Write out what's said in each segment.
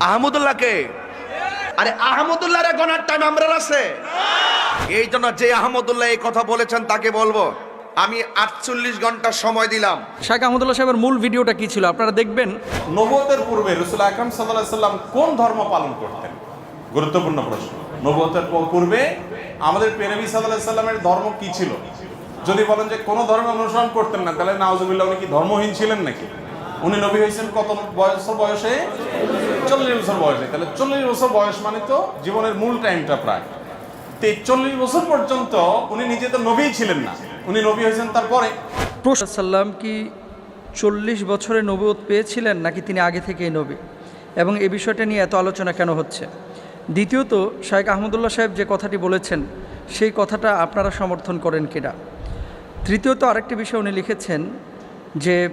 আহমদুল্লাহকে। আরে আহমদুল্লাহর গনার টাইম আমরা আছে। এই জন্য যে আহমদুল্লাহ এই কথা বলেছেন তাকে বলব আমি আটচল্লিশ ঘণ্টা সময় দিলাম। শাহ আহমদুল্লাহ সাহেবের মূল ভিডিওটা কি ছিল আপনারা দেখবেন? নবতের পূর্বে রসুল আকরম সাল্লাহ সাল্লাম কোন ধর্ম পালন করতেন? গুরুত্বপূর্ণ প্রশ্ন। নবতের পূর্বে আমাদের পেনবী সাল্লাহ সাল্লামের ধর্ম কি ছিল? যদি বলেন যে কোনো ধর্ম অনুসরণ করতেন না তাহলে নাওজুবিল্লাহ উনি কি ধর্মহীন ছিলেন নাকি? উনি নবী হয়েছেন কত বছর বয়সে? চল্লিশ বছর বয়সে। তাহলে চল্লিশ বছর বয়স মানে তো জীবনের মূল টাইমটা প্রায়। তো চল্লিশ বছর পর্যন্ত উনি নিজে তো নবীই ছিলেন না। উনি নবী হয়েছেন তারপরে। সাল্লাম কি চল্লিশ বছরে নবুয়ত পেয়েছিলেন নাকি তিনি আগে থেকেই নবী? এবং এ বিষয়টা নিয়ে এত আলোচনা কেন হচ্ছে? দ্বিতীয়ত শাহেখ আহমদুল্লাহ সাহেব যে কথাটি বলেছেন, সেই কথাটা আপনারা সমর্থন করেন কিনা? তৃতীয়ত আরেকটি বিষয় উনি লিখেছেন যে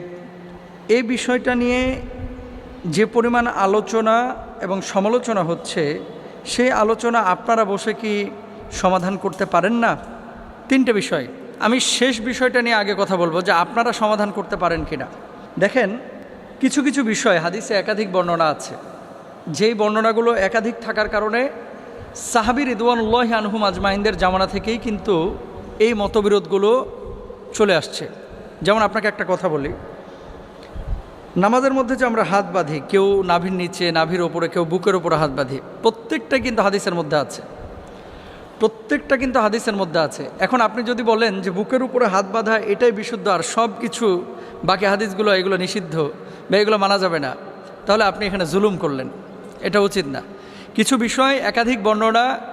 এই বিষয়টা নিয়ে যে পরিমাণ আলোচনা এবং সমালোচনা হচ্ছে, সেই আলোচনা আপনারা বসে কি সমাধান করতে পারেন না? তিনটে বিষয়। আমি শেষ বিষয়টা নিয়ে আগে কথা বলব যে আপনারা সমাধান করতে পারেন কি না দেখেন, কিছু কিছু বিষয়, হাদিসে একাধিক বর্ণনা আছে। যেই বর্ণনাগুলো একাধিক থাকার কারণে সাহাবির রিদওয়ানুল্লাহ আনহুম আজমাইনদের জামানা থেকেই কিন্তু এই মতবিরোধগুলো চলে আসছে। যেমন আপনাকে একটা কথা বলি। নামাজের মধ্যে যে আমরা হাত বাঁধি, কেউ নাভির নিচে, নাভির ওপরে, কেউ বুকের ওপরে হাত বাঁধি, প্রত্যেকটা কিন্তু হাদিসের মধ্যে আছে। প্রত্যেকটা কিন্তু হাদিসের মধ্যে আছে। এখন আপনি যদি বলেন যে বুকের উপরে হাত বাঁধা এটাই বিশুদ্ধ আর সব কিছু বাকি হাদিসগুলো এগুলো নিষিদ্ধ বা এগুলো মানা যাবে না, তাহলে আপনি এখানে জুলুম করলেন। এটা উচিত না। কিছু বিষয়, একাধিক বর্ণনা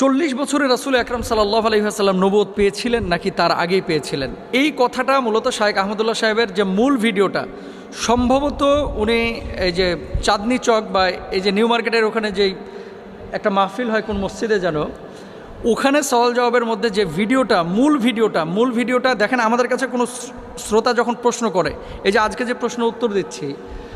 চল্লিশ বছরে রাসুল আকরাম সাল্লাহ আলহিহাসাল্লাম নবুয়ত পেয়েছিলেন নাকি তার আগেই পেয়েছিলেন? এই কথাটা মূলত শায়েক আহমদুল্লাহ সাহেবের যে মূল ভিডিওটা, সম্ভবত উনি এই যে চাঁদনি চক বা এই যে নিউ মার্কেটের ওখানে যেই একটা মাহফিল হয় কোন মসজিদে যেন, ওখানে সওয়াল জবাবের মধ্যে যে ভিডিওটা, মূল ভিডিওটা মূল ভিডিওটা দেখেন আমাদের কাছে কোনো শ্রোতা যখন প্রশ্ন করে, এই যে আজকে যে প্রশ্ন উত্তর দিচ্ছি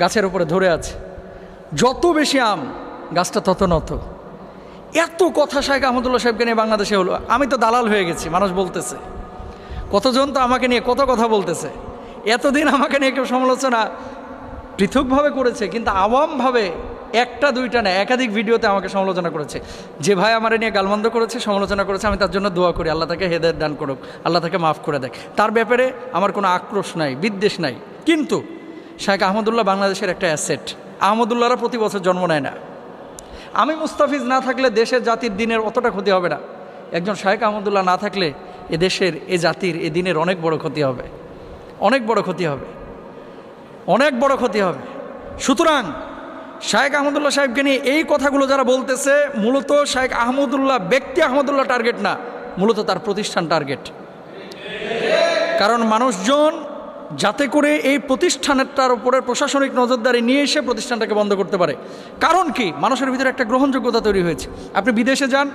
গাছের উপরে ধরে আছে। যত বেশি আম, গাছটা তত নত। এত কথা শাহেখ আহমদুল্লাহ সাহেবকে নিয়ে বাংলাদেশে হলো। আমি তো দালাল হয়ে গেছি, মানুষ বলতেছে। কতজন তো আমাকে নিয়ে কত কথা বলতেছে। এতদিন আমাকে নিয়ে কেউ সমালোচনা পৃথকভাবে করেছে, কিন্তু আওয়ামভাবে একটা, দুইটা না, একাধিক ভিডিওতে আমাকে সমালোচনা করেছে। যে ভাই আমার নিয়ে গালমন্দ করেছে, সমালোচনা করেছে, আমি তার জন্য দোয়া করি, আল্লাহ তাকে হেদায়ত দান করুক, আল্লাহ তাকে মাফ করে দেয় তার ব্যাপারে আমার কোনো আক্রোশ নাই, বিদ্বেষ নাই। কিন্তু শাহেখ আহমদুল্লাহ বাংলাদেশের একটা অ্যাসেট। আহমদুল্লাহরা প্রতি বছর জন্ম নেয় না। আমি মুস্তাফিজ না থাকলে দেশের জাতির দিনের অতটা ক্ষতি হবে না। একজন শাহেখ আহমদুল্লাহ না থাকলে এ দেশের, এ জাতির, এ দিনের অনেক বড় ক্ষতি হবে। অনেক বড় ক্ষতি হবে। অনেক বড় ক্ষতি হবে। সুতরাং শাহেখ আহমদুল্লাহ সাহেবকে নিয়ে এই কথাগুলো যারা বলতেছে, মূলত শাহেখ আহমদুল্লাহ ব্যক্তি আহমদুল্লাহ টার্গেট না, মূলত তার প্রতিষ্ঠান টার্গেট কারণ মানুষজন যাতে করে এই প্রতিষ্ঠানেরটার উপরে প্রশাসনিক নজরদারি নিয়ে এসে প্রতিষ্ঠানটাকে বন্ধ করতে পারে। কারণ কি? মানুষের ভিতরে একটা গ্রহণযোগ্যতা তৈরি হয়েছে। আপনি বিদেশে যান,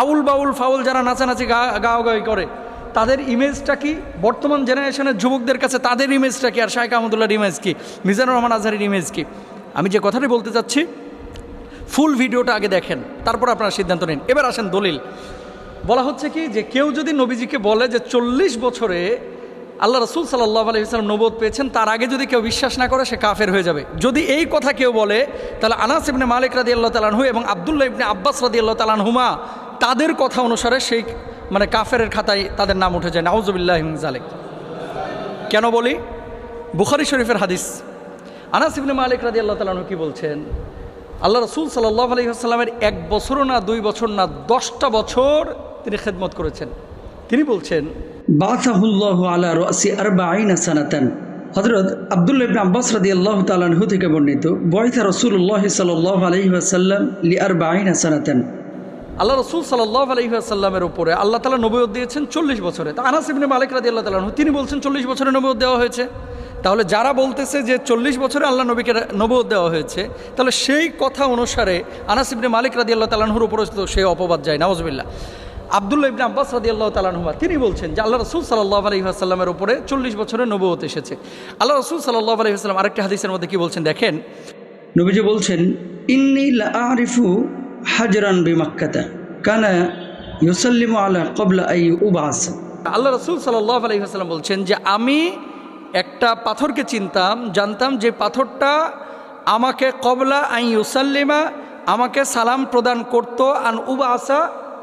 আউল বাউল ফাউল যারা নাচানাচি গা গাওয়াগাই করে, তাদের ইমেজটা কি? বর্তমান জেনারেশনের যুবকদের কাছে তাদের ইমেজটা কি? আর শাহেখ আহমদুল্লাহর ইমেজ কি? মিজানুর রহমান আজহারের ইমেজ কি? আমি যে কথাটি বলতে চাচ্ছি ফুল ভিডিওটা আগে দেখেন, তারপর আপনারা সিদ্ধান্ত নিন। এবার আসেন দলিল। বলা হচ্ছে কি? যে কেউ যদি নবীজিকে বলে যে চল্লিশ বছরে আল্লাহ রসুল সাল্লাহ আলহিহাল্লাম নবোধ পেয়েছেন, তার আগে যদি কেউ বিশ্বাস না করে, সে কাফের হয়ে যাবে। যদি এই কথা কেউ বলে, তাহলে আনাস ইবনে মালিক রাদি আল্লাহ তালানহু এবং আবদুল্লাহ ইবনে আব্বাস রাদি আল্লাহ তালানহুমা তাদের কথা অনুসারে সেই মানে কাফের খাতায় তাদের নাম উঠে যায়। নাউজুবিল্লাহ জালেক কেন বলি? বুখারি শরীফের হাদিস। আনাস ইবনে মালিক রাদি আল্লাহ তালানহু কি বলছেন? আল্লাহ রসুল সাল্লাহ আলহিহাস্লামের এক বছরও না দুই বছর না দশটা বছর তিনি খেদমত করেছেন। তিনি বলছেন বাসাহুল্লাহ আলা রাসি আরবাঈনা সানাতান। হযরত আব্দুল্লাহ ইবনে আব্বাস রাদিয়াল্লাহু তাআলা আনহু থেকে বর্ণিত বয়সা রাসূলুল্লাহ সাল্লাল্লাহু আলাইহি ওয়াসাল্লাম লি আরবাঈনা সানাতান। আল্লাহ রসুল সাল্লাহ আলহিহাসাল্লামের উপরে আল্লাহ তালা নবীয়ত দিয়েছেন চল্লিশ বছরে। তা আনাস ইবনে মালিক রাদি আল্লাহ তালা তিনি বলছেন চল্লিশ বছরে নবীয়ত দেওয়া হয়েছে। তাহলে যারা বলতেছে যে চল্লিশ বছরে আল্লাহ নবীকে নবীয়ত দেওয়া হয়েছে তাহলে সেই কথা অনুসারে আনাস ইবনে মালিক রাদি আল্লাহ তালাহুর উপরে তো সেই অপবাদ যায় নওয়াজবিল্লা আবদুল্লাহ ইবনে আব্বাস রাদি আল্লাহ তালাহুমা তিনি বলছেন যে আল্লাহ রসুল সাল্লাহ আলহিহাসাল্লামের উপরে চল্লিশ বছরে নবীয়ত এসেছে। আল্লাহ রসুল সাল্লাহ আলহিহাস্লাম আরেকটি হাদিসের মধ্যে কি বলছেন দেখেন? নবীজি বলছেন ইন্নী আরিফু হাজরান বিমাক্কাতা কানা ইউসাল্লিমু আলা ক্বাবলা আই উবাস। আল্লাহ রসুল সাল্লাহ আলহিহাস্লাম বলছেন যে আমি একটা পাথরকে চিনতাম জানতাম যে পাথরটা আমাকে কবলা আই ইউসাল্লিমা আমাকে সালাম প্রদান করত আন উবা আসা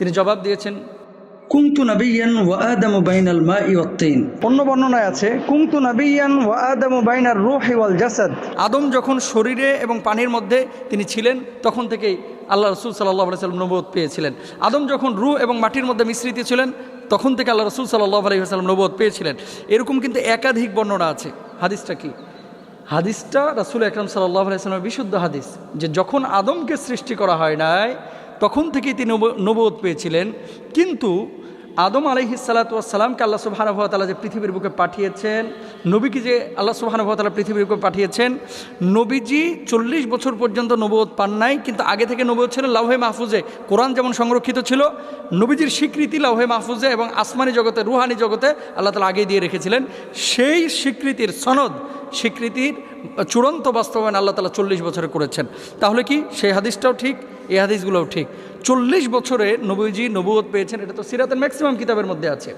তিনি জবাব দিয়েছেন কুনতু নাবিয়ান ওয়া আদামু বাইনাল মাই ওয়াত তিন। অন্য বর্ণনায় আছে কুংতু নাবিয়ান ওয়া আদামু বাইনার রূহি ওয়াল জাসাদ। আদম যখন শরীরে এবং পানির মধ্যে তিনি ছিলেন তখন থেকেই আল্লাহ রসুল সাল্লাহ আলাইসাল্লাম নবুয়ত পেয়েছিলেন। আদম যখন রু এবং মাটির মধ্যে মিশ্রিত ছিলেন তখন থেকে আল্লাহ রসুল সাল্লাহ আলাইসাল্লাম নবুয়ত পেয়েছিলেন। এরকম কিন্তু একাধিক বর্ণনা আছে। হাদিসটা কি? হাদিসটা রাসুল আকরম সাল্লাহ আলাইসাল্লামের বিশুদ্ধ হাদিস যে যখন আদমকে সৃষ্টি করা হয় নাই তখন থেকেই তিনি নব- নবুয়ত পেয়েছিলেন। কিন্তু আদম আলহি সালাতামকে আল্লাহ সুবাহানুভাতালা যে পৃথিবীর বুকে পাঠিয়েছেন, নবীকে যে আল্লাহ সুবাহানুভাতালা পৃথিবীর বুকে পাঠিয়েছেন, নবীজি চল্লিশ বছর পর্যন্ত নবুয়ত পান নাই, কিন্তু আগে থেকে নবুয়ত ছিল লাউহে মাহফুজে। কোরআন যেমন সংরক্ষিত ছিল, নবীজির স্বীকৃতি লাউহে মাহফুজে এবং আসমানি জগতে, রুহানি জগতে আল্লাহ তালা আগে দিয়ে রেখেছিলেন। সেই স্বীকৃতির সনদ স্বীকৃতির চূড়ান্ত বাস্তবায়ন আল্লাহ তালা চল্লিশ বছরে করেছেন। তাহলে কি সেই হাদিসটাও ঠিক? এই হাদিসগুলোও ঠিক। চল্লিশ বছরে নবীজি নবুয়ত পেয়েছেন, এটা তো সিরাতের ম্যাক্সিমাম কিতাবের মধ্যে আছে।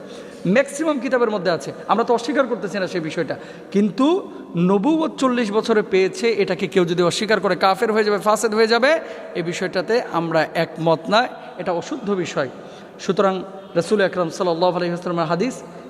ম্যাক্সিমাম কিতাবের মধ্যে আছে। আমরা তো অস্বীকার করতেছি না সেই বিষয়টা। কিন্তু নবুয়ত চল্লিশ বছরে পেয়েছে, এটাকে কেউ যদি অস্বীকার করে কাফের হয়ে যাবে, ফাসেদ হয়ে যাবে, এই বিষয়টাতে আমরা একমত না। এটা অশুদ্ধ বিষয়। সুতরাং রসুল আকরম সাল্লাহ আলহিহাস্লামের হাদিস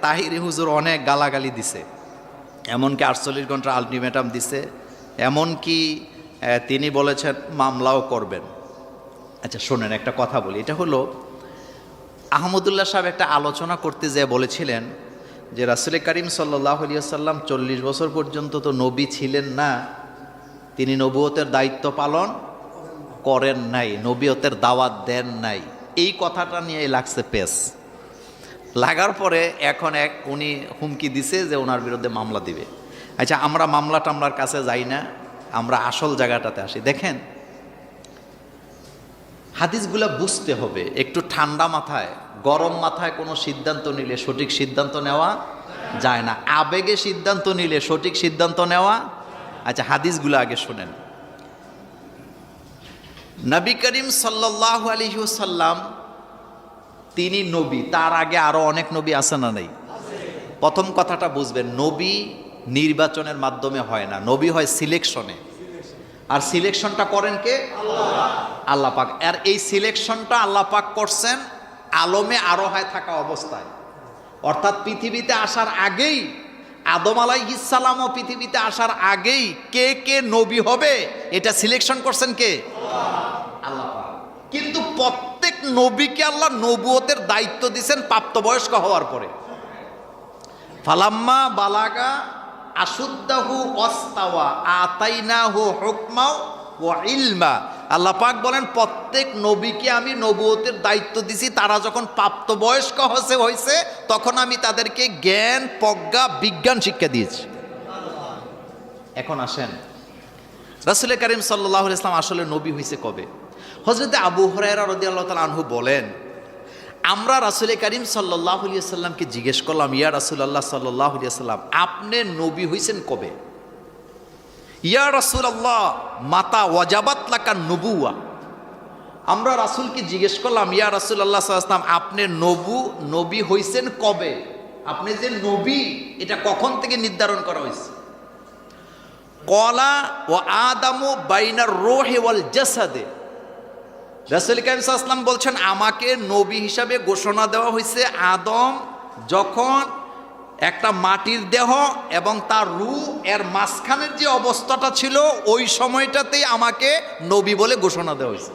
তাহিরি হুজুর অনেক গালাগালি দিছে। এমনকি আটচল্লিশ ঘণ্টা আলটিমেটাম দিছে। এমনকি তিনি বলেছেন মামলাও করবেন। আচ্ছা শোনেন, একটা কথা বলি। এটা হলো, আহমদুল্লাহ সাহেব একটা আলোচনা করতে যেয়ে বলেছিলেন যে রাসুল করিম সাল্লাহ সাল্লাম চল্লিশ বছর পর্যন্ত তো নবী ছিলেন না, তিনি নবুয়তের দায়িত্ব পালন করেন নাই, নবীয়তের দাওয়াত দেন নাই। এই কথাটা নিয়ে লাগছে পেস। লাগার পরে এখন এক উনি হুমকি দিছে যে ওনার বিরুদ্ধে মামলা দিবে। আচ্ছা আমরা মামলা টামলার কাছে যাই না, আমরা আসল জায়গাটাতে আসি। দেখেন, হাদিসগুলা বুঝতে হবে, একটু ঠান্ডা মাথায়, গরম মাথায় কোনো সিদ্ধান্ত নিলে সঠিক সিদ্ধান্ত নেওয়া যায় না। আবেগে সিদ্ধান্ত নিলে সঠিক সিদ্ধান্ত নেওয়া আচ্ছা হাদিসগুলো আগে শোনেন। নবী করিম সাল্লাহ আলহিউসাল্লাম তিনি নবী, তার আগে আরও অনেক নবী আছে না নেই? প্রথম কথাটা বুঝবেন, নবী নির্বাচনের মাধ্যমে হয় না, নবী হয় সিলেকশনে। আর সিলেকশনটা করেন কে? আল্লাহ। পাক। আর এই সিলেকশনটা আল্লাহ পাক করছেন, আলমে আরোহায় থাকা অবস্থায়। অর্থাৎ পৃথিবীতে আসার আগেই, আদম আলাইহিসালামও পৃথিবীতে আসার আগেই কে কে নবী হবে, এটা সিলেকশন করছেন কে? আল্লাহ। কিন্তু প্রত্যেক নবীকে আল্লাহ নবুয়তের দায়িত্ব দিয়েছেন প্রাপ্তবয়স্ক হওয়ার পরে। ফালাম্মা বালাগা আশুদ্দাহু অস্তাওয়া, আতাইনাহু হুকমাও ও ইলমা। আল্লাহ পাক বলেন, প্রত্যেক নবীকে আমি নবুয়তের দায়িত্ব দিছি, তারা যখন প্রাপ্তবয়স্ক হসে হয়েছে, তখন আমি তাদেরকে জ্ঞান, প্রজ্ঞা, বিজ্ঞান শিক্ষা দিয়েছি। এখন আসেন। রাসুল করিম সাল্লাহ ইসলাম আসলে নবী হয়েছে কবে? হজরতে আবু হরাইরা রদি আল্লাহ আনহু বলেন, আমরা রাসুল করিম সাল্লাহ সাল্লামকে জিজ্ঞেস করলাম, ইয়া রাসুল আল্লাহ সাল্লাহ সাল্লাম আপনি নবী হয়েছেন কবে? ইয়া রাসুল আল্লাহ মাতা ওয়াজাবাত লাকা নবুয়া আমরা রাসুলকে জিজ্ঞেস করলাম, ইয়া রাসুল আল্লাহ সাল্লাম আপনি নবু, নবী হয়েছেন কবে? আপনি যে নবী, এটা কখন থেকে নির্ধারণ করা হয়েছে কলা ও আদামু বাইনার রোহে ওয়াল জাসাদে। রাসুল কাইম আসলাম বলছেন, আমাকে নবী হিসাবে ঘোষণা দেওয়া হয়েছে আদম যখন একটা মাটির দেহ এবং তার রু এর মাঝখানের যে অবস্থাটা ছিল, ওই সময়টাতেই আমাকে নবী বলে ঘোষণা দেওয়া হয়েছে।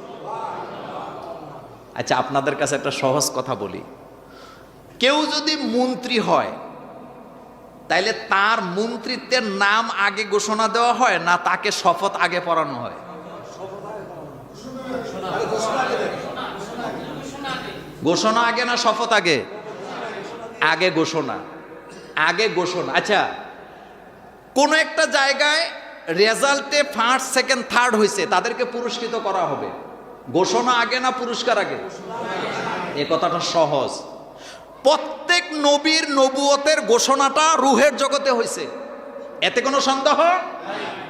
আচ্ছা আপনাদের কাছে একটা সহজ কথা বলি। কেউ যদি মন্ত্রী হয়, তাইলে তার মন্ত্রিত্বের নাম আগে ঘোষণা দেওয়া হয় না তাকে শপথ আগে পড়ানো হয়? ঘোষণা আগে না শপথ আগে? আগে ঘোষণা। আগে ঘোষণা। আচ্ছা কোন একটা জায়গায় রেজাল্টে ফার্স্ট, সেকেন্ড, থার্ড হয়েছে, তাদেরকে পুরস্কৃত করা হবে। ঘোষণা আগে না পুরস্কার আগে? এ কথাটা সহজ। প্রত্যেক নবীর নবুয়তের ঘোষণাটা রুহের জগতে হয়েছে। এতে কোনো সন্দেহ?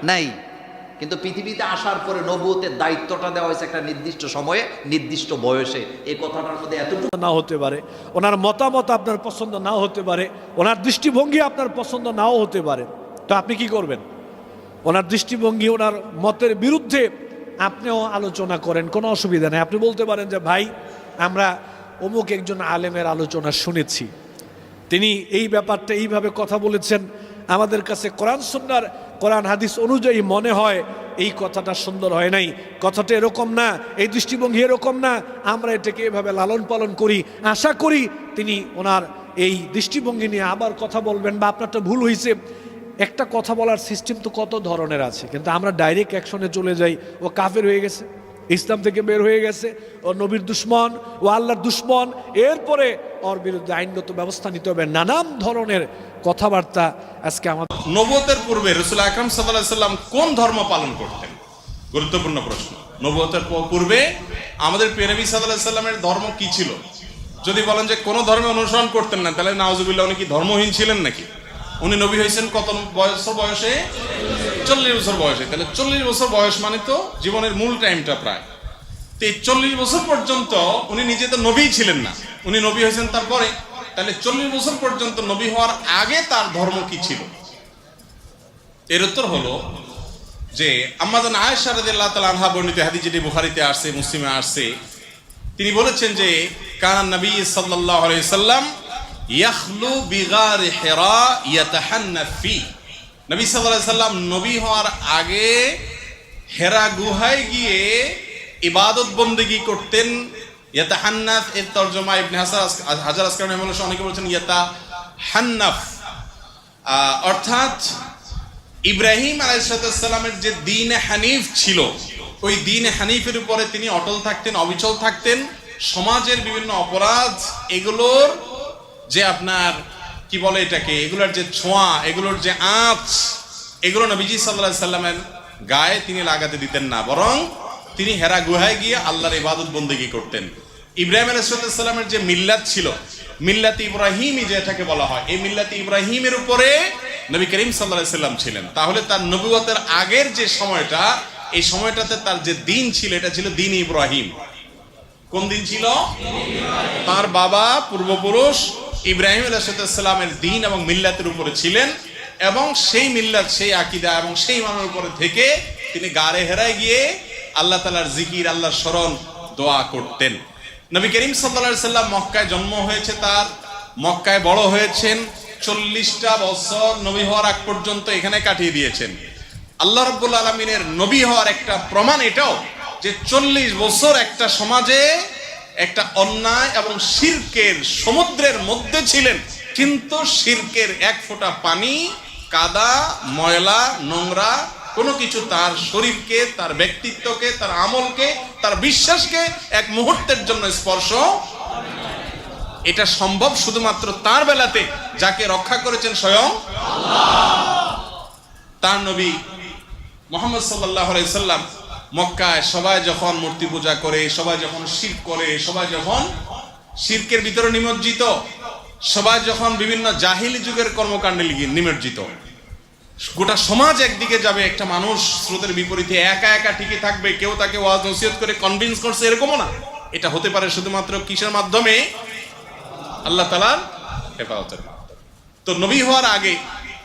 নাই। কিন্তু পৃথিবীতে আসার পরে নবুয়তের দায়িত্বটা দেওয়া হয়েছে একটা নির্দিষ্ট সময়ে, নির্দিষ্ট বয়সে। এই কথাটার মধ্যে এতটুকু না হতে পারে। ওনার মতামত আপনার পছন্দ নাও হতে পারে। ওনার দৃষ্টিভঙ্গি আপনার পছন্দ নাও হতে পারে। তো আপনি কি করবেন? ওনার দৃষ্টিভঙ্গি, ওনার মতের বিরুদ্ধে আপনিও আলোচনা করেন, কোনো অসুবিধা নেই। আপনি বলতে পারেন যে, ভাই, আমরা অমুক একজন আলেমের আলোচনা শুনেছি। তিনি এই ব্যাপারটা এইভাবে কথা বলেছেন। আমাদের কাছে কোরআন, সুন্নার কোরআন হাদিস অনুযায়ী মনে হয় এই কথাটা সুন্দর হয় নাই। কথাটা এরকম না, এই দৃষ্টিভঙ্গি এরকম না, আমরা এটাকে এভাবে লালন পালন করি। আশা করি তিনি ওনার এই দৃষ্টিভঙ্গি নিয়ে আবার কথা বলবেন বা আপনারটা ভুল হয়েছে একটা কথা বলার সিস্টেম তো কত ধরনের আছে, কিন্তু আমরা ডাইরেক্ট অ্যাকশনে চলে যাই, ও কাফের হয়ে গেছে। ইসলাম থেকে বের হয়ে গেছে, ও নবীর দুশ্মন, ও আল্লাহর দুশ্মন। এরপরে ওর বিরুদ্ধে আইনগত ব্যবস্থা নিতে হবে। নানান ধরনের কথাবার্তা আজকে আমাদের নবতের পূর্বে রসুল আকরম সাল্লাম কোন ধর্ম পালন করতেন? গুরুত্বপূর্ণ প্রশ্ন। নবতের পূর্বে আমাদের পেনবী সাল্লামের ধর্ম কি ছিল? যদি বলেন যে কোনো ধর্মে অনুসরণ করতেন না, তাহলে নাওজুবিল্লাহ উনি কি ধর্মহীন ছিলেন নাকি? উনি নবী হয়েছেন কত বয়স বয়সে? চল্লিশ বছর বয়সে। তাহলে চল্লিশ বছর বয়স মানে তো জীবনের মূল টাইমটা প্রায়। তো চল্লিশ বছর পর্যন্ত উনি নিজে তো নবী ছিলেন না। উনি নবী হয়েছেন তারপরে। তাহলে চল্লিশ বছর পর্যন্ত নবী হওয়ার আগে তার ধর্ম কি ছিল? এর উত্তর হলো যে আমাদের আয়েশা রাদিয়াল্লাহু তাআলা আনহা বর্ণিত হাদিস যেটি বুখারীতে আসছে, মুসলিমে আসছে। তিনি বলেছেন যে, কানা নবী সাল্লাল্লাহু আলাইহি ইয়াখলু বিগার হিরা ইয়াতাহান্না ফি। নবী সাল্লাল্লাহু সাল্লাম নবী হওয়ার আগে হেরা গুহায় গিয়ে ইবাদত বন্দেগি করতেন। ইয়াতা এর তর্জমা ইবনে আস- হাজার আসকার মেমুল্লাহ অনেকে বলছেন ইয়াতা হান্নাফ অর্থাৎ ইব্রাহিম আলাইসালামের যে দিন হানিফ ছিল, ওই দিন হানিফের উপরে তিনি অটল থাকতেন, অবিচল থাকতেন। সমাজের বিভিন্ন অপরাধ এগুলোর যে আপনার, কি বলে এটাকে, এগুলোর যে ছোঁয়া, এগুলোর যে আঁচ, এগুলো নবীজি সাল্লাহ সাল্লামের গায়ে তিনি লাগাতে দিতেন না, বরং তিনি হেরা গুহায় গিয়ে আল্লাহর ইবাদত বন্দেগী করতেন। ইব্রাহিম আলাইসাল্লামের যে মিল্লাত ছিল, মিল্লাত ইব্রাহিমই যেটাকে বলা হয়, এই মিল্লাত ইব্রাহিমের উপরে নবী করিম সাল্লাহ সাল্লাম ছিলেন। তাহলে তার নবুয়তের আগের যে সময়টা, এই সময়টাতে তার যে দিন ছিল, এটা ছিল দিন ইব্রাহিম। কোন দিন ছিল? তার বাবা পূর্বপুরুষ ইব্রাহিম আলাইসালামের দিন এবং মিল্লাতের উপরে ছিলেন এবং সেই মিল্লাত, সেই আকিদা এবং সেই ইমামের উপরে থেকে তিনি গাড়ে হেরায় গিয়ে আল্লাহ তালার জিকির, আল্লাহর স্মরণ দোয়া করতেন। নবী করিম সাল্লা সাল্লাম মক্কায় জন্ম হয়েছে তার। মক্কায় বড় হয়েছেন। চল্লিশটা বছর নবী হওয়ার আগ পর্যন্ত এখানে কাটিয়ে দিয়েছেন। আল্লাহ রব্বুল আলমিনের নবী হওয়ার একটা প্রমাণ এটাও যে চল্লিশ বছর একটা সমাজে একটা অন্যায় এবং শিরকের সমুদ্রের মধ্যে ছিলেন। কিন্তু শিরকের এক ফোঁটা পানি, কাদা, ময়লা, নোংরা, কোনো কিছু তার শরীরকে, তার ব্যক্তিত্বকে, তার আমলকে, তার বিশ্বাসকে এক মুহূর্তের জন্য স্পর্শ। এটা সম্ভব শুধুমাত্র তার বেলাতে, যাকে রক্ষা করেছেন স্বয়ং তার নবী মোহাম্মদ সাল্লাহ সাল্লাম মক্কায় সবাই যখন মূর্তি পূজা করে, সবাই যখন শির করে, সবাই যখন শিরকের ভিতরে নিমজ্জিত, সবাই যখন বিভিন্ন জাহিলি যুগের কর্মকাণ্ডে নিমজ্জিত। গোটা সমাজ একদিকে যাবে, একটা মানুষ স্রোতের বিপরীতে একা একা টিকে থাকবে, কেউ তাকে ওয়াজ নসিহত করে কনভিন্স করছে, এরকমও না। এটা হতে পারে শুধুমাত্র কিসের মাধ্যমে? আল্লাহ তালার হেফাজতের তো নবী হওয়ার আগে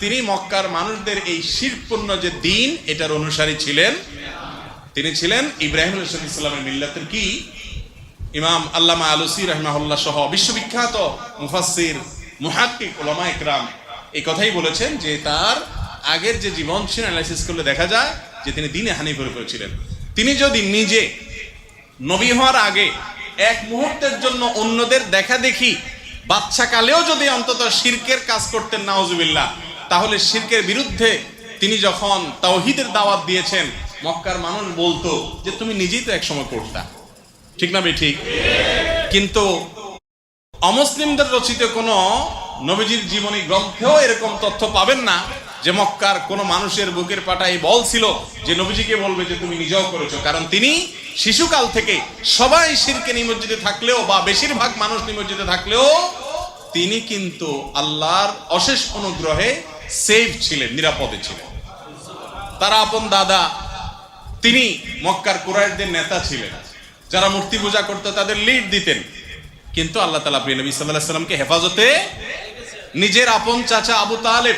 তিনি মক্কার মানুষদের এই শিরপূর্ণ যে দিন, এটার অনুসারী ছিলেন তিনি ছিলেন ইব্রাহিম ইসলামের মিল্লাতের কি? ইমাম আল্লামা আলুসি রহমাহুল্লাহ সহ বিশ্ববিখ্যাত মুফাসির মুহাক্কিক ওলামা ইকরাম এই কথাই বলেছেন যে তার আগের যে জীবন ছিল অ্যানালাইসিস করলে দেখা যায় যে তিনি দিনে হানিফের উপরে ছিলেন। তিনি যদি নিজে নবী হওয়ার আগে এক মুহূর্তের জন্য অন্যদের দেখা দেখি, বাচ্চা কালেও যদি অন্তত শিরকের কাজ করতেন নাওজুবিল্লাহ তাহলে শিরকের বিরুদ্ধে তিনি যখন তাওহিদের দাওয়াত দিয়েছেন মক্কার মানুষ বলতো যে, তুমি নিজেই তো একসময় করতা ঠিক না ঠিক। কিন্তু অমুসলিমদের রচিত কোনো নবীজির জীবনী গ্রন্থেও এরকম তথ্য পাবেন না যে, মক্কার কোনো মানুষের বুকের পাটায় বল ছিল যে, নবীজিকে বলবে যে, তুমি নিজেও করেছ। কারণ তিনি শিশুকাল থেকে সবাই শিরকে নিমজ্জিত থাকলেও বা বেশিরভাগ মানুষ নিমজ্জিত থাকলেও তিনি কিন্তু আল্লাহর অশেষ অনুগ্রহে সেফ ছিলেন, নিরাপদে ছিলেন। তারা আপন দাদা তিনি মক্কার কুরাইশদের নেতা ছিলেন। যারা মূর্তি পূজা করত, তাদের লিড দিতেন। কিন্তু আল্লাহ তালা প্রিয় নবী সাল্লাহ হেফাজতে নিজের আপন চাচা আবু তালেব